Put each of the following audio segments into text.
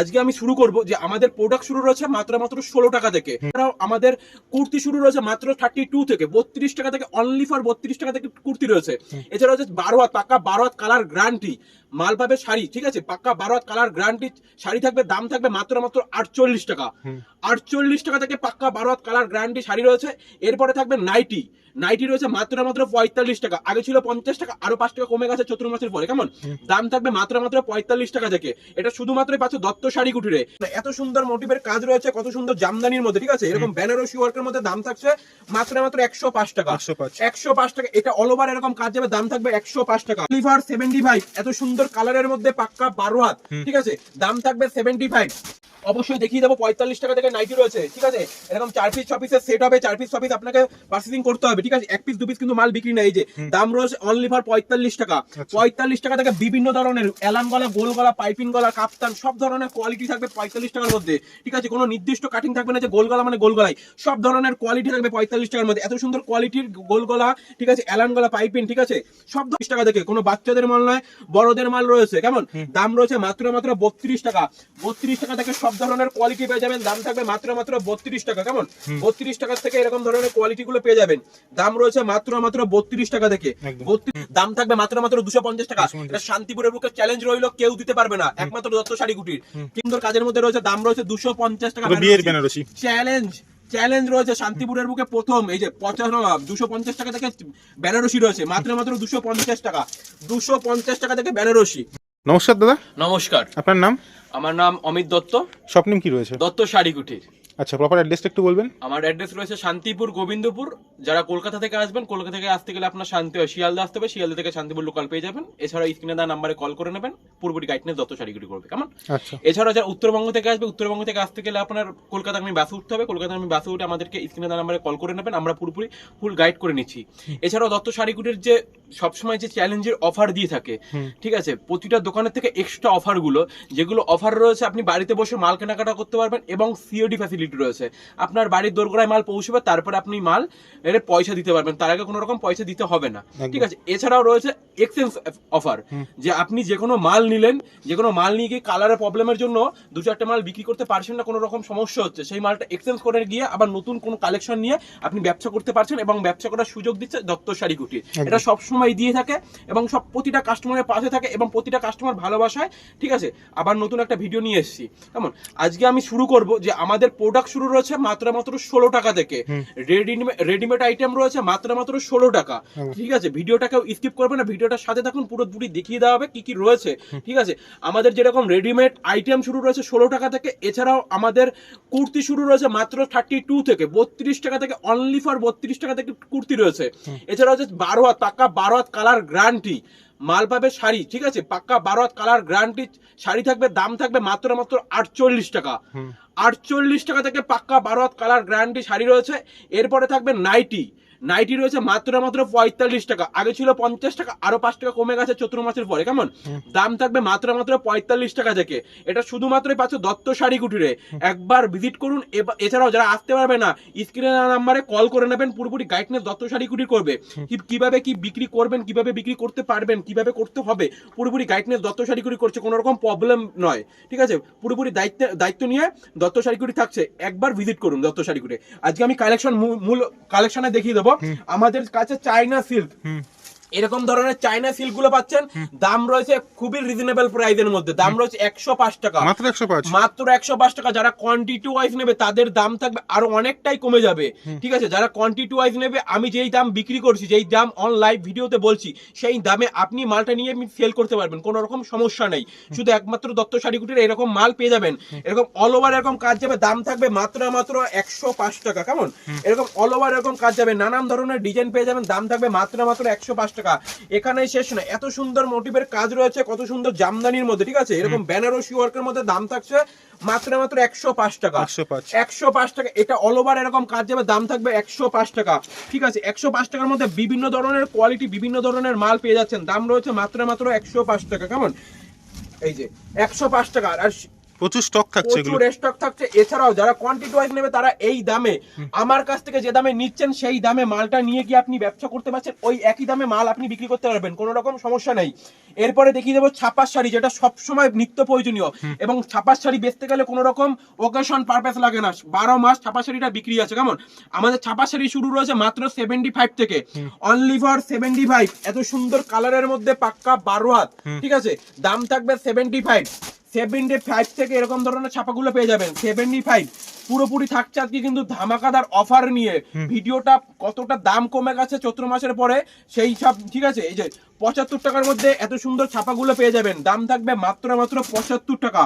আজকে আমি শুরু করব যে আমাদের প্রোডাক্ট শুরু রয়েছে মাত্র মাত্র ষোলো টাকা থেকে। এছাড়াও আমাদের কুর্তি শুরু রয়েছে মাত্র থার্টি টু থেকে। বত্রিশ টাকা থেকে অনলি ফর বত্রিশ টাকা থেকে কুর্তি রয়েছে। এছাড়া হচ্ছে বারো হাত পাক্কা বারো হাত কালার গ্রান্টি মাল পাবে শাড়ি ঠিক আছে? পাক্কা বারো হাত কালার গ্রান্টি শাড়ি থাকবে দাম থাকবে মাত্র মাত্র আটচল্লিশ টাকা। আটচল্লিশ টাকা থেকে পাক্কা বারো হাত কালার গ্রান্টি শাড়ি রয়েছে। এরপরে থাকবে নাইটি নাইটি রয়েছে মাত্র মাত্র পঁয়তাল্লিশ টাকা। আগে ছিল পঞ্চাশ টাকা আরও পাঁচ টাকা কমে গেছে চতুর মাসের পরে। কেমন? দাম থাকবে মাত্র মাত্র পঁয়তাল্লিশ টাকা থেকে। এটা শুধুমাত্র পাচ্ছ দত্ত শাড়ি কুটিরে। এত সুন্দর মোটিভের কাজ রয়েছে কত সুন্দর জামদানির মধ্যে ঠিক আছে? এরকম বেনারসি ওয়ার্কের মধ্যে দাম থাকছে মাত্র মাত্র একশো পাঁচ টাকা। একশো পাঁচ। একশো পাঁচ টাকা। এটা অল ওভার এরকম কাজ যাবে দাম থাকবে একশো পাঁচ টাকা। লিভার সেভেন্টি ফাইভ এত সুন্দর কালারের মধ্যে পাক্কা বারো হাত ঠিক আছে? দাম থাকবে সেভেন্টি ফাইভ অবশ্যই দেখিয়ে দেবো পঁয়তাল্লিশ টাকা থেকে নাইটি রয়েছে ঠিক আছে? এরকম চার পিস ছ পিসের সেট হবে চার পিস ছ পিস আপনাকে পার্সেসিং করতে হবে ঠিক আছে? এক পিস দু পিস কিন্তু মাল বিক্রি নেই যে দাম রয়েছে অনলি ফর পঁয়তাল্লিশ টাকা। পঁয়তাল্লিশ টাকা থেকে বিভিন্ন ধরনের অ্যালান গলা গোল গলা পাইপিং গলা কাপ্তান সব ধরনের কোয়ালিটি থাকবে পঁয়তাল্লিশ টাকার মধ্যে ঠিক আছে? কোনো নির্দিষ্ট কাটিং থাকবে না যে গোল গলা মানে গোল গলায় সব ধরনের কোয়ালিটি থাকবে পঁয়তাল্লিশ টাকার মধ্যে। এত সুন্দর কোয়ালিটির গোল গলা ঠিক আছে? অ্যালান গলা পাইপিং ঠিক আছে? সব দশ টাকা থেকে কোনো বাচ্চাদের মাল নয় বড়দের মাল রয়েছে কেমন? দাম রয়েছে মাত্র মাত্র বত্রিশ টাকা। বত্রিশ টাকা থেকে সব ধরনের কোয়ালিটি পেয়ে যাবেন। দাম থাকবে মাত্র মাত্র বত্রিশ টাকা কেমন? বত্রিশ টাকা থেকে এরকম ধরনের কোয়ালিটি গুলো পেয়ে যাবেন। দাম রয়েছে মাত্র মাত্র বত্রিশ টাকা থেকে। দাম থাকবে মাত্র মাত্র দুশো পঞ্চাশ টাকা। শান্তিপুরের বুকে চ্যালেঞ্জ রইল কেউ দিতে পারবে না। একমাত্র দত্ত শাড়ি কুটির সুন্দর কাজের মধ্যে রয়েছে দাম রয়েছে দুশো পঞ্চাশ টাকা। বেনারসি। চ্যালেঞ্জ চ্যালেঞ্জ রয়েছে শান্তিপুরের বুকে প্রথম। এই যে পঞ্চান্ন দুশো পঞ্চাশ টাকা থেকে বেনারসি রয়েছে। মাত্র মাত্র দুশো পঞ্চাশ টাকা। দুশো পঞ্চাশ টাকা থেকে বেনারসি। নমস্কার দাদা। নমস্কার। আপনার নাম? আমার নাম অমিত দত্ত। স্বপ্নিম কি রয়েছে? দত্ত শাড়ি কুটির আচ্ছা প্রপার অ্যাড্রেসটা একটু বলবেন? আমার অ্যাড্রেস রয়েছে শান্তিপুর গোবিন্দপুর। যারা কলকাতা থেকে আসবেন কলকাতা থেকে আসতে গেলে আপনার শান্তি শিয়ালদা আসতে হবে। শিয়ালদা থেকে শান্তিপুর লোকাল পেয়ে যাবেন। এছাড়া স্ক্রিনে দেওয়া নাম্বারে কল করে নেবেন। পুরোপুরি গাইডনেস দত্ত শাড়িগুলি করবে। কেমন? আচ্ছা। এছাড়া যারা উত্তরবঙ্গ থেকে আসবে উত্তরবঙ্গ থেকে আসতে গেলে আপনার কলকাতা আমি বাসে উঠতে হবে। কলকাতা আমি বাসে উঠে আমাদেরকে স্ক্রিনে দেওয়া নাম্বারে কল করে নেবেন। আমরা পুরোপুরি ফুল গাইড করে নিচ্ছি। এছাড়াও দত্ত শাড়িগুলির যে সবসময় যে চ্যালেঞ্জের অফার দিয়ে থাকে ঠিক আছে? প্রতিটা দোকানের থেকে এক্সট্রা অফারগুলো যেগুলো অফার রয়েছে আপনি বাড়িতে বসে মাল কেনাকাটা করতে পারবেন এবং সিওডি ফ্যাসিলিটি রয়েছে। আপনার বাড়ির দোরগোড়ায় মাল পৌঁছবে তারপরে আপনি মাল এর পয়সা দিতে পারবেন। তার আগে কোনো রকম পয়সা দিতে হবে না। ঠিক আছে? এছাড়াও রয়েছে এক্সচেঞ্জ অফার যে আপনি যে কোনো মাল নিলেন যে কোনো মাল নিয়ে গিয়ে কালারের প্রবলেমের জন্য দু চারটে মাল বিক্রি করতে পারছেন না কোনো রকম সমস্যা হচ্ছে। সেই মালটা এক্সচেঞ্জ করে গিয়ে আবার নতুন কোনো কালেকশন নিয়ে আপনি ব্যবসা করতে পারছেন এবং ব্যবসা করার সুযোগ দিচ্ছে দত্ত শাড়ি কুটির। এটা সবসময় দিয়ে থাকে এবং সব প্রতিটা কাস্টমারের পাশে থাকে এবং প্রতিটা কাস্টমার ভালোবাসায় ঠিক আছে? আবার নতুন একটা ভিডিও নিয়ে এসেছি। কেমন? আজকে আমি শুরু করব যে আমাদের প্রোডাক্ট শুরু রয়েছে মাত্র মাত্র ষোলো টাকা থেকে। রেডিমেড রেডিমেড আইটেম রয়েছে মাত্র মাত্র ষোলো টাকা। ঠিক আছে? ভিডিওটাকেও স্কিপ করবে না। ভিডিওটার সাথে থাকুন পুরো দুটি দেখিয়ে দেওয়া হবে কি কি রয়েছে। ঠিক আছে? আমাদের যেরকম রেডিমেড আইটেম শুরু রয়েছে ষোলো টাকা থেকে এছাড়াও আমাদের কুর্তি শুরু রয়েছে মাত্র থার্টি টু থেকে বত্রিশ টাকা থেকে অনলি ফর বত্রিশ টাকা থেকে কুর্তি রয়েছে। এছাড়াও হচ্ছে বারো হাত পাক্কা বারো হাত কালার গ্রান্টি মাল পাবে শাড়ি ঠিক আছে? পাক্কা বারো হাত কালার গ্রান্টি শাড়ি থাকবে দাম থাকবে মাত্র মাত্র আটচল্লিশ টাকা। আটচল্লিশ টাকা থেকে পাক্কা বারো হাত কালার গ্রান্টি শাড়ি রয়েছে। এরপরে থাকবে নাইটি। নাইটি রয়েছে মাত্র মাত্র পঁয়তাল্লিশ টাকা। আগে ছিল পঞ্চাশ টাকা আরও পাঁচ টাকা কমে গেছে চতুর মাসের পরে কেমন? দাম থাকবে মাত্র মাত্র পঁয়তাল্লিশ টাকা থেকে। এটা শুধুমাত্রই পাচ্ছ দত্ত শাড়ি কুটিরে। একবার ভিজিট করুন এছাড়াও যারা আসতে পারবে না স্ক্রিনে নাম্বারে কল করে নেবেন পুরোপুরি গাইডনেস দত্ত শাড়ি কুটির করবে। কি- কীভাবে কি বিক্রি করবেন কীভাবে বিক্রি করতে পারবেন কীভাবে করতে হবে পুরোপুরি গাইডনেস দত্ত শাড়ি কুটি করছে কোনো রকম প্রবলেম নয়। ঠিক আছে? পুরোপুরি দায়িত্ব দায়িত্ব নিয়ে দত্ত শাড়ি কুটি থাকছে। একবার ভিজিট করুন দত্ত শাড়ি কুটি আজকে আমি কালেকশন মূল কালেকশনে দেখিয়ে দেবো। আমাদের কাছে চাইনা সিল্ক এরকম ধরনের চাইনা সিল্কগুলো পাচ্ছেন দাম রয়েছে খুবই রিজনেবল প্রাইসের মধ্যে। দাম রয়েছে একশো পাঁচ টাকা। মাত্র একশো পাঁচ? মাত্র একশো পাঁচ টাকা। যারা কোয়ান্টিটি ওয়াইজ নেবে তাদের দাম থাকবে আরও অনেকটাই কমে যাবে। ঠিক আছে? যারা কোয়ান্টিটি ওয়াইজ নেবে আমি যেই দাম বিক্রি করছি যেই দাম অন লাইভ ভিডিওতে বলছি সেই দামে আপনি মালটা নিয়ে আপনি সেল করতে পারবেন। কোনো রকম সমস্যা নেই। শুধু একমাত্র দত্ত শাড়িকুটির এরকম মাল পেয়ে যাবেন। এরকম অল ওভার এরকম কাজ যাবে দাম থাকবে মাত্র মাত্র একশো পাঁচ টাকা। কেমন? এরকম অল ওভার এরকম কাজ যাবে নানান ধরনের ডিজাইন পেয়ে যাবেন দাম থাকবে মাত্র মাত্র একশো পাঁচ টাকা। এখানেই শেষ না এত সুন্দর মোটিভের কাজ রয়েছে কত সুন্দর জামদানির মধ্যে ঠিক আছে? এরকম বেনারসি ওয়ার্কের মধ্যে দাম থাকছে মাত্র মাত্র একশো পাঁচ টাকা। একশো পাঁচ। টাকা। এটা অল ওভার এরকম কাজ যাবে দাম থাকবে একশো পাঁচ টাকা। ঠিক আছে? একশো পাঁচ টাকার মধ্যে বিভিন্ন ধরনের কোয়ালিটি বিভিন্ন ধরনের মাল পেয়ে যাচ্ছেন। দাম রয়েছে মাত্র মাত্র একশো পাঁচ টাকা। কেমন? এই যে একশো পাঁচ টাকা। আর প্রচুর স্টক থাকছে এগুলো প্রচুর স্টক থাকছে। এছাড়াও যারা কোয়ান্টিটি ওয়াইজ নেবে তারা এই দামে আমার কাছ থেকে যে দামে নিচ্ছেন সেই দামে মালটা নিয়ে গিয়ে আপনি ব্যবসা করতে পারছেন ওই একই দামে মাল আপনি বিক্রি করতে পারবেন কোনো রকম সমস্যা নেই। এরপরে দেখিয়ে দেবো ছাপার শাড়ি যেটা সবসময় নিত্য প্রয়োজনীয়। এবং ছাপার শাড়ি বেচতে গেলে কোনো রকম ওকেশন পারপাস লাগে না। বারো মাস ছাপা শাড়িটা বিক্রি আছে কেমন? আমাদের ছাপা শাড়ি শুরু রয়েছে মাত্র সেভেন্টি ফাইভ থেকে। অনলি ফর সেভেন্টি ফাইভ এত সুন্দর কালারের মধ্যে পাক্কা বারো হাত। ঠিক আছে? দাম থাকবে সেভেন্টি ফাইভ সেভেন্টি ফাইভ থেকে এরকম ধরনের ছাপাগুলো পেয়ে যাবেন সেভেন সেভেন্টি ফাইভ পুরোপুরি থাকছে আজকে কিন্তু ধামাকাদার অফার নিয়ে। ভিডিওটা কতটা দাম কমে গেছে চৈত্র মাসের পরে সেই সব ঠিক আছে? এই যে পঁচাত্তর টাকার মধ্যে এত সুন্দর ছাপাগুলো পেয়ে যাবেন। দাম থাকবে মাত্র মাত্র পঁচাত্তর টাকা।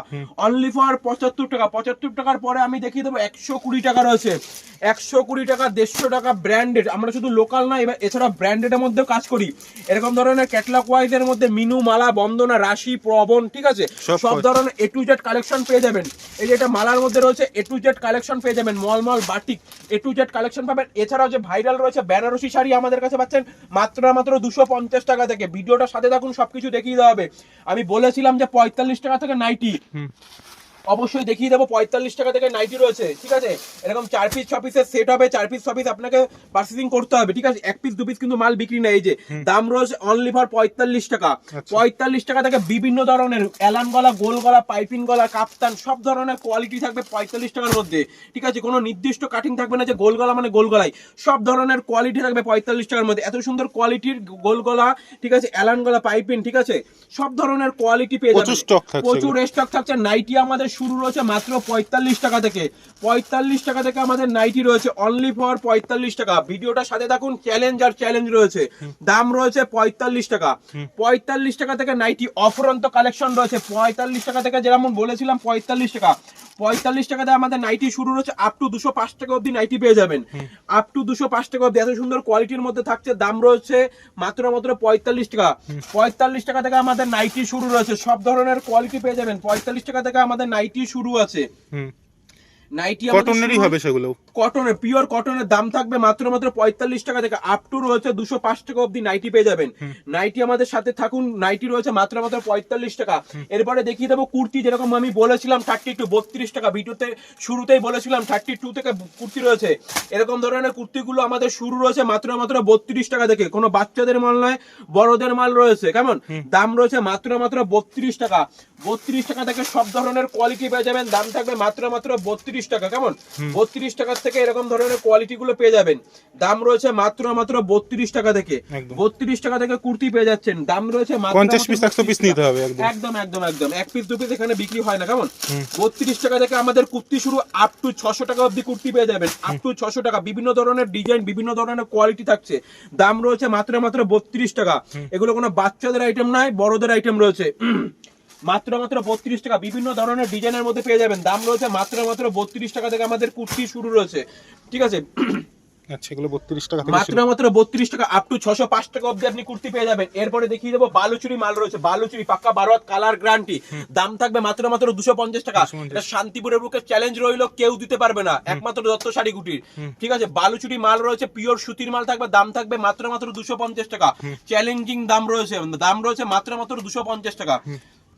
অনলি ফর পঁচাত্তর টাকা। পঁচাত্তর টাকার পরে আমি দেখিয়ে দেবো একশো কুড়ি টাকা রয়েছে। একশো কুড়ি টাকা দেড়শো টাকা ব্র্যান্ডেড আমরা শুধু লোকাল না এবার এছাড়া ব্র্যান্ডেডের মধ্যেও কাজ করি। এরকম ধরনের ক্যাটলগ ওয়াইজের মধ্যে মিনু মালা বন্দনা রাশি প্রবণ ঠিক আছে? সব সব ধরনের এ টু জেড কালেকশন পেয়ে যাবেন। এই যে এটা মালার মধ্যে রয়েছে এ টু জেড কালেকশন পেয়ে যাবেন। Mall mall batik A to Z collection পাবেন। এছাড়াও যে ভাইরাল রয়েছে, বেনারসি শাড়ি আমাদের কাছে পাচ্ছেন, মাত্র মাত্র দুশো পঞ্চাশ টাকা থেকে। ভিডিওটার সাথে থাকুন, সবকিছু দেখিয়ে দেওয়া হবে। আমি বলেছিলাম যে পঁয়তাল্লিশ টাকা থেকে নাইটি। অবশ্যই দেখিয়ে দেবো পঁয়তাল্লিশ টাকা থেকে নাইটি রয়েছে ঠিক আছে? এরকম চার পিস ছ পিসের সেট হবে চার পিস ছ পিস আপনাকে পার্সেসিং করতে হবে ঠিক আছে? এক পিস দু পিস কিন্তু মাল বিক্রি নেই যে। দাম রয়েছে অনলি ফর পঁয়তাল্লিশ টাকা। আচ্ছা। পঁয়তাল্লিশ টাকা থেকে বিভিন্ন ধরনের অ্যালান গলা গোল গলা পাইপিং গলা কাপ্তান সব ধরনের কোয়ালিটি থাকবে পঁয়তাল্লিশ টাকার মধ্যে ঠিক আছে? কোনো নির্দিষ্ট কাটিং থাকবে না যে গোল গলা মানে গোল গলায় সব ধরনের কোয়ালিটি থাকবে পঁয়তাল্লিশ টাকার মধ্যে। এত সুন্দর কোয়ালিটির গোল গলা ঠিক আছে? অ্যালান গলা পাইপিং ঠিক আছে? সব ধরনের কোয়ালিটি পেয়ে থাকছে প্রচুর স্টক থাকছে। নাইটি আমাদের শুরু রয়েছে মাত্র পঁয়তাল্লিশ টাকা থেকে। পঁয়তাল্লিশ টাকা থেকে আমাদের নাইটি রয়েছে অনলি ফর পঁয়তাল্লিশ টাকা। ভিডিওটা সাথে দেখুন চ্যালেঞ্জ আর চ্যালেঞ্জ রয়েছে। দাম রয়েছে পঁয়তাল্লিশ টাকা। পঁয়তাল্লিশ টাকা থেকে নাইটি অফরন্ত কালেকশন রয়েছে। পঁয়তাল্লিশ টাকা থেকে যেমন বলেছিলাম পঁয়তাল্লিশ টাকা। পঁয়তাল্লিশ টাকা দিয়ে আমাদের নাইটি শুরু রয়েছে আপ টু দুশো পাঁচ টাকা অব্দি নাইটি পেয়ে যাবেন। আপ টু দুশো পাঁচ টাকা অব্দি এত সুন্দর কোয়ালিটির মধ্যে থাকছে দাম রয়েছে মাত্র মাত্র পঁয়তাল্লিশ টাকা। পঁয়তাল্লিশ টাকা থেকে আমাদের নাইটি শুরু রয়েছে সব ধরনের কোয়ালিটি পেয়ে যাবেন। পঁয়তাল্লিশ টাকা থেকে আমাদের নাইটি শুরু আছে। নাইটি কটনেরই হবে সেগুলো? কটনের পিওর কটনের দাম থাকবে মাত্র মাত্র পঁয়তাল্লিশ টাকা থেকে আপ টু রয়েছে দুশো পাঁচ টাকা অব্দি নাইটি পেয়ে যাবেন। নাইটি আমাদের সাথে থাকুন নাইটি রয়েছে মাত্র মাত্র পঁয়তাল্লিশ টাকা। এরপরে দেখিয়ে দেবো কুর্তি যেরকম আমি বলেছিলাম থার্টি টু বত্রিশ টাকা। ভিডিওতে শুরুতেই বলেছিলাম থার্টি টু থেকে কুর্তি রয়েছে। এরকম ধরনের কুর্তিগুলো আমাদের শুরু রয়েছে মাত্র মাত্র বত্রিশ টাকা থেকে। কোনো বাচ্চাদের মাল নয় বড়দের মাল রয়েছে। কেমন? দাম রয়েছে মাত্র মাত্র বত্রিশ টাকা। বত্রিশ টাকা থেকে সব ধরনের কোয়ালিটি পেয়ে যাবেন। দাম থাকবে মাত্র মাত্র বত্রিশ টাকা। কেমন? বত্রিশ টাকার থেকে এরকম ধরনের কোয়ালিটি গুলো পেয়ে যাবেন। দাম রয়েছে মাত্র মাত্র বত্রিশ টাকা থেকে। বত্রিশ টাকা থেকে কুর্তি পেয়ে যাচ্ছেন। দাম রয়েছে পঞ্চাশ পিস একশো পিস নিতে হবে একদম। একদম একদম একদম। এক পিস দু পিস এখানে বিক্রি হয় না কেমন? বত্রিশ টাকা থেকে আমাদের কুর্তি শুরু আপ টু ছশো টাকা অব্দি কুর্তি পেয়ে যাবেন। আপ টু ছশো টাকা। বিভিন্ন ধরনের ডিজাইন বিভিন্ন ধরনের কোয়ালিটি থাকছে। দাম রয়েছে মাত্র মাত্র বত্রিশ টাকা। এগুলো কোনো বাচ্চাদের আইটেম নয় বড়দের আইটেম রয়েছে। মাত্র মাত্র বত্রিশ টাকা। বিভিন্ন ধরনের ডিজাইনের মধ্যে পেয়ে যাবেন। দাম রয়েছে মাত্র মাত্র বত্রিশ টাকা থেকে আমাদের কুর্তি শুরু রয়েছে। ঠিক আছে? আচ্ছা এগুলো টাকা থেকে মাত্র মাত্র বত্রিশ টাকা আপ টু ছশো পাঁচ টাকা অব্দি আপনি কুর্তি পেয়ে যাবেন। এরপরে দেখিয়ে দেবো বালুচুরি মাল রয়েছে। বালুচুরি পাক্কা কালার দাম থাকবে মাত্র মাত্র দুশো পঞ্চাশ টাকা। এটা শান্তিপুরের বুকে চ্যালেঞ্জ রইল কেউ দিতে পারবে না। একমাত্র দত্ত শাড়ি কুটির। ঠিক আছে? বালুচুরি মাল রয়েছে পিওর সুতির মাল থাকবে। দাম থাকবে মাত্র মাত্র দুশো পঞ্চাশ টাকা। চ্যালেঞ্জিং দাম রয়েছে। দাম রয়েছে মাত্র মাত্র দুশো পঞ্চাশ টাকা।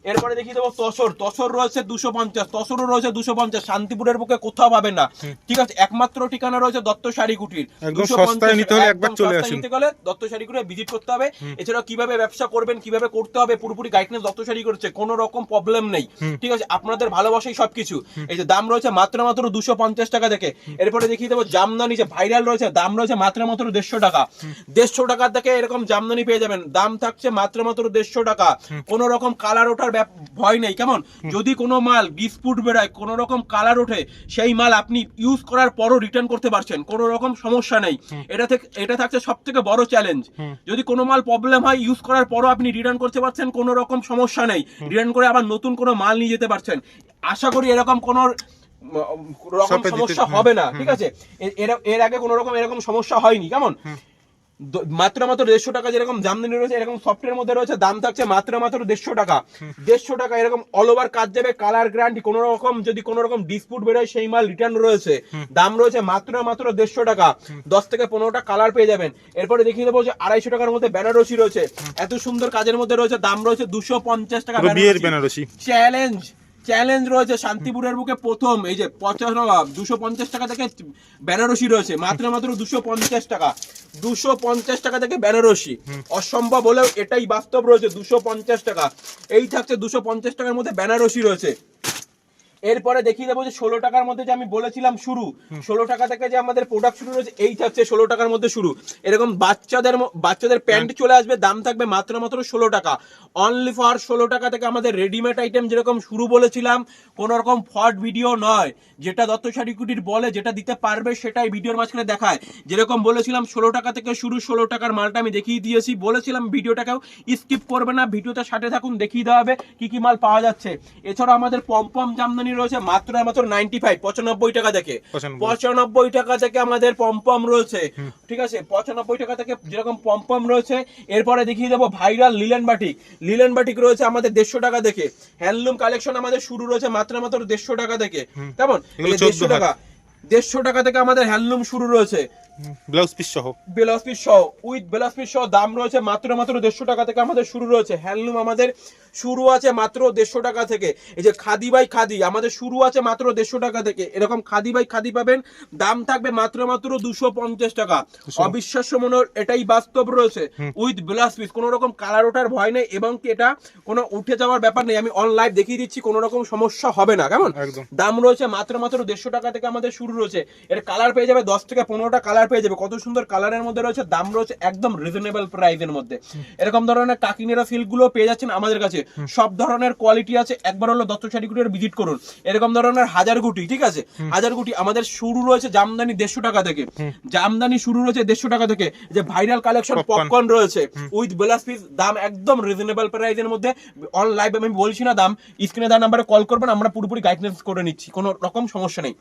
এরপরে দেখিয়ে দেবো তসর। তসর রয়েছে দুশো পঞ্চাশ তসরও রয়েছে দুশো পঞ্চাশ। শান্তিপুরের বুকে কোথাও পাবেন না। ঠিক আছে একমাত্র ঠিকানা রয়েছে দত্ত শাড়ি কুটির একদম 250 নিতে হলে একদম একবার চলে সস্তায় আসুন। নিতে গেলে দত্ত শাড়ি করে ভিজিট করতে হবে। এছাড়াও কীভাবে ব্যবসা করবেন কীভাবে করতে হবে পুরোপুরি গাইডনেস দত্ত শাড়ি করছে কোনো রকম প্রবলেম নেই। ঠিক আছে আপনাদের ভালোবাসাই সবকিছু। এই যে দাম রয়েছে মাত্র মাত্র দুশো পঞ্চাশ টাকা থেকে। এরপরে দেখিয়ে দেবো জামদানি যে ভাইরাল রয়েছে দাম রয়েছে মাত্র মাত্র দেড়শো টাকা। দেড়শো টাকার থেকে এরকম জামদানি পেয়ে যাবেন। দাম থাকছে মাত্র মাত্র দেড়শো টাকা। কোনো রকম কালার ওঠার ব্যাপ- ভয় নেই কেমন? যদি কোনো মাল ডিসপুট বেরোয় কোনো রকম কালার ওঠে সেই মাল আপনি ইউজ করার পরও রিটার্ন করতে পারছেন কোনো রকম সমস্যা নেই। এটা থেকে এটা থাকছে সব থেকে বড় চ্যালেঞ্জ যদি কোনো মাল প্রবলেম হয় ইউজ করার পরও আপনি রিটার্ন করতে পারছেন কোনো রকম সমস্যা নেই। রিটার্ন করে আবার নতুন কোনো মাল নিয়ে যেতে পারছেন। আশা করি এরকম কোনো রকম সমস্যা হবে না ঠিক আছে? এর- আগে কোনো রকম এরকম সমস্যা হয়নি কেমন? মাত্র মাত্র দেড়শো টাকা যেরকম জামদানি রয়েছে এরকম সফটওয়্যার মধ্যে রয়েছে দাম থাকছে মাত্র মাত্র দেড়শো টাকা। দেড়শো টাকা এরকম অল ওভার কাজ যাবে কালার গ্যারান্টি কোনো রকম যদি কোনো রকম ডিসপুট বেরোয় সেই মাল রিটার্ন রয়েছে। দাম রয়েছে মাত্র মাত্র দেড়শো টাকা। দশ থেকে পনেরোটা কালার পেয়ে যাবেন। এরপরে দেখিয়ে দেবো যে আড়াইশো টাকার মধ্যে বেনারসি রয়েছে। এত সুন্দর কাজের মধ্যে রয়েছে দাম রয়েছে দুশো পঞ্চাশ টাকা। বেনারসি। চ্যালেঞ্জ চ্যালেঞ্জ রয়েছে শান্তিপুরের বুকে প্রথম এই যে পঞ্চাশ দুশো পঞ্চাশ টাকা থেকে বেনারসি রয়েছে মাত্র মাত্র দুশো পঞ্চাশ টাকা দুশো পঞ্চাশ টাকা থেকে বেনারসি। অসম্ভব হলেও এটাই বাস্তব রয়েছে দুশো পঞ্চাশ টাকা। এই থাকছে দুশো পঞ্চাশ টাকার মধ্যে বেনারসি রয়েছে। এরপরে দেখিয়ে দেবো যে ষোলো টাকার মধ্যে যে আমি বলেছিলাম শুরু ষোলো টাকা থেকে যে আমাদের প্রোডাক্ট শুরু রয়েছে এই থাকছে ষোলো টাকার মধ্যে শুরু। এরকম বাচ্চাদের বাচ্চাদের প্যান্ট চলে আসবে দাম থাকবে মাত্র মাত্র ষোলো টাকা। অনলি ফর ষোলো টাকা থেকে আমাদের রেডিমেড আইটেম যেরকম শুরু বলেছিলাম কোনো রকম ফট ভিডিও নয়। যেটা দত্ত শাড়ি কুটির বলে যেটা দিতে পারবে সেটাই ভিডিওর মাঝখানে দেখায়। যেরকম বলেছিলাম ষোলো টাকা থেকে শুরু ষোলো টাকার মালটা আমি দেখিয়ে দিয়েছি। বলেছিলাম ভিডিওটাকেও স্কিপ করবে না ভিডিওটা সাথে থাকুন দেখিয়ে দেওয়া হবে কি কি মাল পাওয়া যাচ্ছে। এছাড়া আমাদের পম্পম জামদানি রয়েছে মাত্র মাত্র নাইনটি ফাইভ পঁচানব্বই টাকা থেকে। পঁচানব্বই। টাকা থেকে আমাদের পম্পম রয়েছে। ঠিক আছে? পঁচানব্বই টাকা থেকে যেরকম পম্পম রয়েছে এরপরে দেখিয়ে দেবো viral linen batik linen batik রয়েছে আমাদের দেড়শো টাকা থেকে। হ্যান্ডলুম কালেকশন আমাদের শুরু রয়েছে মাত্র মাত্র দেড়শো টাকা থেকে। কেমন? দেড়শো টাকা দেড়শো টাকা থেকে আমাদের হ্যান্ডলুম শুরু রয়েছে। ব্লাউজ পিস সহ। বেলাস পিস সহ। উইথ বেলাস পিস সহ দাম রয়েছে মাত্র মাত্র দেড়শো টাকা থেকে আমাদের শুরু রয়েছে। হ্যান্ডলুম আমাদের শুরু আছে মাত্র দেড়শো টাকা থেকে। এই যে খাদি বাই খাদি আমাদের শুরু আছে মাত্র দেড়শো টাকা থেকে। এরকম খাদি বাই খাদি পাবেন দাম থাকবে মাত্র মাত্র দুশো পঞ্চাশ টাকা। অবিশ্বাস্য মনে এটাই বাস্তব রয়েছে। উইথ ব্লাস পিস কোনো রকম কালার ওঠার ভয় নেই এবং কি এটা কোনো উঠে যাওয়ার ব্যাপার নেই। আমি অনলাইন দেখিয়ে দিচ্ছি কোনো রকম সমস্যা হবে না কেমন? দাম রয়েছে মাত্র মাত্র দেড়শো টাকা থেকে আমাদের শুরু রয়েছে। এর কালার পেয়ে যাবে দশ থেকে পনেরোটা কালার পেয়ে যাবে। কত সুন্দর কালারের মধ্যে রয়েছে দাম রয়েছে একদম রিজনেবল প্রাইসের মধ্যে। এরকম ধরনের কাকিনেরা সিল্কগুলো পেয়ে যাচ্ছেন আমাদের কাছে। সব ধরনের কোয়ালিটি আছে। একবার হলো দত্ত শাড়িগুটির ভিজিট করুন। এরকম ধরনের হাজার গুটি ঠিক আছে? হাজার গুটি আমাদের শুরু রয়েছে জামদানি দেড়শো টাকা থেকে। জামদানি শুরু রয়েছে দেড়শো টাকা থেকে। যে ভাইরাল কালেকশন পপকর্ন রয়েছে। উইথ বেলাস পিস দাম একদম রিজনেবল প্রাইসের মধ্যে। অন লাইভ আমি বলছি না দাম। স্ক্রিনে দেওয়া নাম্বারে কল করবেন আমরা পুরোপুরি গাইডেন্স করে নিচ্ছি। কোনো রকম সমস্যা নেই।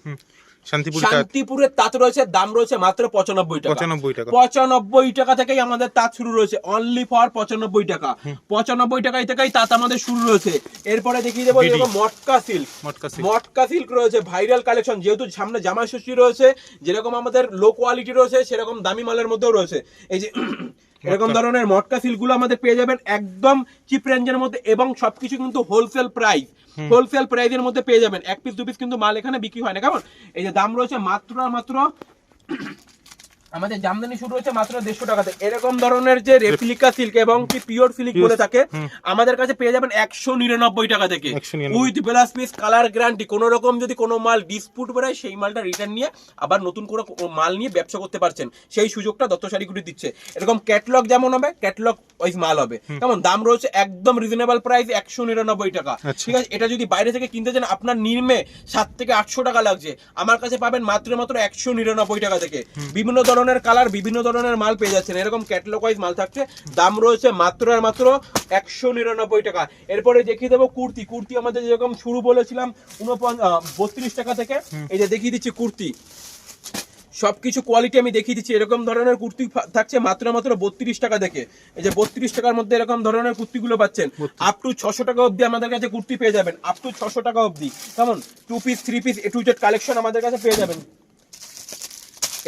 শান্তিপুরের তাঁত রয়েছে দাম রয়েছে মাত্র পঁচানব্বই টাকা। পঁচানব্বই টাকা। পঁচানব্বই টাকা থেকেই আমাদের তাঁত শুরু রয়েছে অনলি ফর পঁচানব্বই টাকা। পঁচানব্বই টাকায় থেকেই তাঁত আমাদের শুরু রয়েছে। এরপরে দেখিয়ে দেবো যেরকম মটকা সিল্ক মটকা সিল্ক। মটকা সিল্ক রয়েছে ভাইরাল কালেকশন যেহেতু সামনে জামাই ষষ্ঠী রয়েছে যেরকম আমাদের লো কোয়ালিটি রয়েছে সেরকম দামি মালের মধ্যেও রয়েছে। এই যে এরকম ধরনের মটকা সিলগুলো আমাদের পেয়ে যাবেন একদম চিপ রেঞ্জের মধ্যে এবং সবকিছু কিন্তু হোলসেল প্রাইস হোলসেল প্রাইসের মধ্যে পেয়ে যাবেন। এক পিস দু পিস কিন্তু মাল এখানে বিক্রি হয় না। কেমন? এই যে দাম রয়েছে মাত্র মাত্র আমাদের জামদানি শুরু হচ্ছে মাত্র দেড়শো টাকাতে। এরকম ধরনের যে রেপ্লিকা সিল্ক এবং কি পিওর সিল্ক বলে থাকে আমাদের কাছে পেয়ে যাবেন একশো নিরানব্বই টাকা থেকে। With blouse piece colour guarantee কোনো রকম যদি কোনো মাল ডিসপুট বেরোয় সেই মালটা রিটার্ন নিয়ে আবার নতুন করে মাল নিয়ে ব্যবসা করতে পারছেন। সেই সুযোগটা দত্ত শাড়িগুলি দিচ্ছে। এরকম ক্যাটলগ যেমন হবে ক্যাটলগ ওই মাল হবে। কেমন? দাম রয়েছে একদম রিজনেবল প্রাইস একশো নিরানব্বই টাকা। আচ্ছা। ঠিক আছে? এটা যদি বাইরে থেকে কিনতে চান আপনার নির্মে সাত থেকে আটশো টাকা লাগছে। আমার কাছে পাবেন মাত্র মাত্র একশো নিরানব্বই টাকা থেকে। বিভিন্ন ধরনের কালার বিভিন্ন ধরনের মাল পেয়ে যাচ্ছেন। এরকম ক্যাটালগ ওয়াইজ মাল থাকছে। দাম রয়েছে মাত্র আর মাত্র একশো নিরানব্বই টাকা। এরপরে দেখিয়ে দেবো কুর্তি। কুর্তি আমাদের যেরকম শুরু বলেছিলাম বত্রিশ টাকা থেকে। এই যে দেখিয়ে দিচ্ছি কুর্তি। সবকিছু কোয়ালিটি আমি দেখিয়ে দিচ্ছি। এরকম ধরনের কুর্তি থাকছে মাত্র মাত্র বত্রিশ টাকা থেকে। এই যে বত্রিশ টাকার মধ্যে এরকম ধরনের কুর্তিগুলো পাচ্ছেন। আপ টু ছশো টাকা অবধি আমাদের কাছে কুর্তি পেয়ে যাবেন। আপ টু ছশো টাকা অবধি। কেমন? Two piece three piece A to Z collection আমাদের কাছে পেয়ে যাবেন।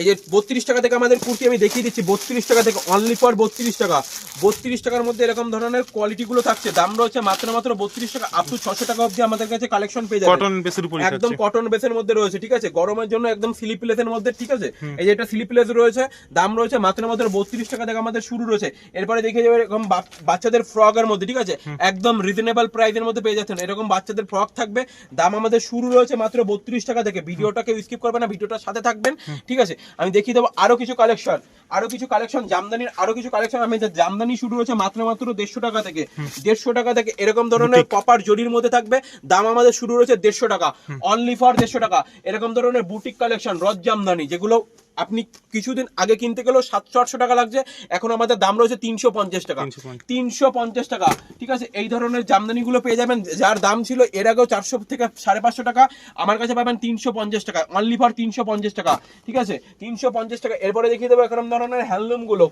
এই যে বত্রিশ টাকা থেকে আমাদের কুর্তি আমি দেখিয়ে দিচ্ছি বত্রিশ টাকা থেকে অনলি ফর বত্রিশ টাকা। বত্রিশ টাকার মধ্যে এরকম ধরনের কোয়ালিটি গুলো থাকছে। দাম রয়েছে মাত্র মাত্র বত্রিশ টাকা আপ টু ছশো টাকা অবধি আমাদের কাছে কালেকশন পেয়ে যাবে। কটন বেসের উপরে একদম কটন বেসের মধ্যে রয়েছে ঠিক আছে? গরমের জন্য একদম স্লিপলেসের মধ্যে ঠিক আছে? এই যে এটা স্লিপলেস রয়েছে দাম রয়েছে মাত্র মাত্র বত্রিশ টাকা থেকে আমাদের শুরু রয়েছে। এরপরে দেখে যাবে এরকম বাচ্চাদের ফ্রকের মধ্যে ঠিক আছে? একদম রিজনেবল প্রাইসের মধ্যে পেয়ে যাচ্ছেন। এরকম বাচ্চাদের ফ্রক থাকবে দাম আমাদের শুরু রয়েছে মাত্র বত্রিশ টাকা থেকে। ভিডিওটা কেউ স্কিপ করবে না ভিডিওটার সাথে থাকবেন ঠিক আছে? আমি দেখিয়ে দেবো আরও কিছু কালেকশন আরও কিছু কালেকশন জামদানির আরও কিছু কালেকশন আমি জামদানি শুরু হয়েছে মাত্র মাত্র দেড়শো টাকা থেকে। দেড়শো টাকা থেকে এরকম ধরনের কপার জরির মধ্যে থাকবে। দাম আমাদের শুরু হয়েছে দেড়শো টাকা। অনলি ফর দেড়শো টাকা। এরকম ধরনের বুটিক কালেকশন রথ জামদানি যেগুলো আপনি কিছুদিন আগে কিনতে গেলেও সাতশো আটশো টাকা লাগছে এখন আমাদের দাম রয়েছে তিনশো পঞ্চাশ টাকা। তিনশো পঞ্চাশ। টাকা ঠিক আছে? এই ধরনের জামদানি গুলো পেয়ে যাবেন যার দাম ছিল এর আগেও চারশো থেকে সাড়ে পাঁচশো টাকা আমার কাছে পাবেন তিনশো পঞ্চাশ টাকা অনলি ফর তিনশো পঞ্চাশ টাকা ঠিক আছে? তিনশো পঞ্চাশ টাকা এরপরে দেখিয়ে দেবো এরকম ধরনের হ্যান্ডলুমগুলো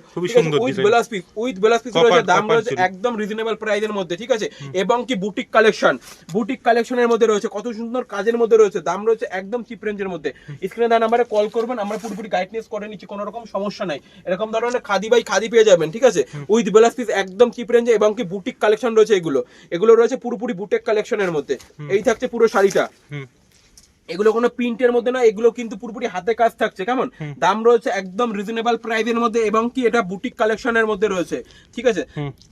with. Blouse piece with blouse piece রয়েছে দাম রয়েছে একদম রিজনেবল প্রাইসের মধ্যে ঠিক আছে? এবং কি বুটিক কালেকশন বুটিক কালেকশনের মধ্যে রয়েছে কত সুন্দর কাজের মধ্যে রয়েছে দাম রয়েছে একদম চিপ রেঞ্জের মধ্যে। স্ক্রিনে দেওয়া নাম্বারে কল করবেন আমরা পুরোপুরি গাইডনেস করে নিচ্ছি কোনো রকম সমস্যা নাই। এরকম ধরনের খাদি বাই খাদি পেয়ে যাবেন ঠিক আছে? উইথ ব্লাউজ পিস একদম চিপ রেঞ্জে এবং কি বুটিক কালেকশন রয়েছে এগুলো। এগুলো রয়েছে পুরোপুরি বুটিক কালেকশনের মধ্যে। এই থাকছে পুরো শাড়িটা। এগুলো কোনো প্রিন্টের মধ্যে না এগুলো কিন্তু পুরোপুরি হাতে কাজ থাকছে কেমন? দাম রয়েছে একদম রিজনেবল প্রাইসের মধ্যে এবং কি এটা বুটিক কালেকশনের মধ্যে রয়েছে ঠিক আছে?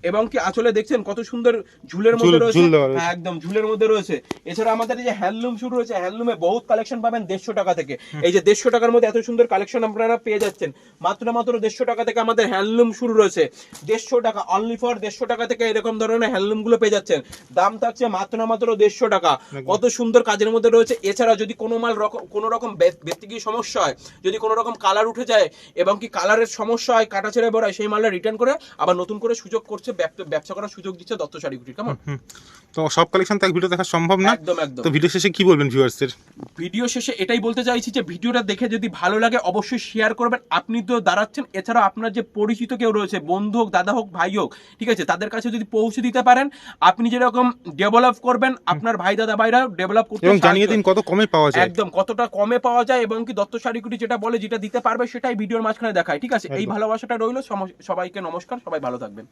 এবং কি আসলে দেখছেন কত সুন্দর ঝুলের মধ্যে রয়েছে? রয়েছে। হ্যাঁ একদম ঝুলের মধ্যে রয়েছে। এছাড়া আমাদের এই যে হ্যান্ডলুম শুরু হয়েছে হ্যান্ডলুমে বহুত কালেকশন পাবেন দেড়শো টাকা থেকে। এই যে দেড়শো টাকার মধ্যে এত সুন্দর কালেকশন আপনারা পেয়ে যাচ্ছেন। মাত্র মাত্র দেড়শো টাকা থেকে আমাদের হ্যান্ডলুম শুরু রয়েছে। দেড়শো টাকা অনলি ফর দেড়শো টাকা থেকে এরকম ধরনের হ্যান্ডলুমগুলো পেয়ে যাচ্ছেন। দাম থাকছে মাত্র মাত্র দেড়শো টাকা। কত সুন্দর কাজের মধ্যে রয়েছে। এছাড়া যদি কোনো মাল রকম কোনো রকম ব্যক্তিগত সমস্যা হয় যদি কোনো রকম কালার উঠে যায় এবং কি কালারের সমস্যা হয় কাটা ছেড়ে বড়ায় সেই মালটা রিটার্ন করে আবার নতুন করে সুযোগ করছে ব্যবসা করার সুযোগ দিচ্ছে দত্ত শাড়িগুটির কেমন? তো সব কালেকশন তো এক ভিডিও দেখা সম্ভব না? একদম একদম। তো ভিডিও শেষে কি বলবেন ভিউয়ার্সদের ভিডিও শেষে এটাই বলতে চাইছি যে ভিডিওটা দেখে যদি ভালো লাগে অবশ্যই শেয়ার করবেন। আপনি তো দাঁড়াচ্ছেন এছাড়া আপনার যে পরিচিত কেউ রয়েছে বন্ধু হোক দাদা হোক ভাই হোক ঠিক আছে তাদের কাছে যদি পৌঁছে দিতে পারেন আপনি যেরকম ডেভেলপ করবেন আপনার ভাই দাদা ভাইরা ডেভেলপ করতে এবং জানিয়ে দিন কত কমে পাওয়া যায়। একদম কতটা কমে পাওয়া যায় এবং কি দত্ত শাড়িগুটি যেটা বলে যেটা দিতে পারবে সেটাই ভিডিওর মাঝখানে দেখায়। ঠিক আছে? এই ভালোবাসাটা রইল। সবাইকে নমস্কার সবাই ভালো থাকবেন।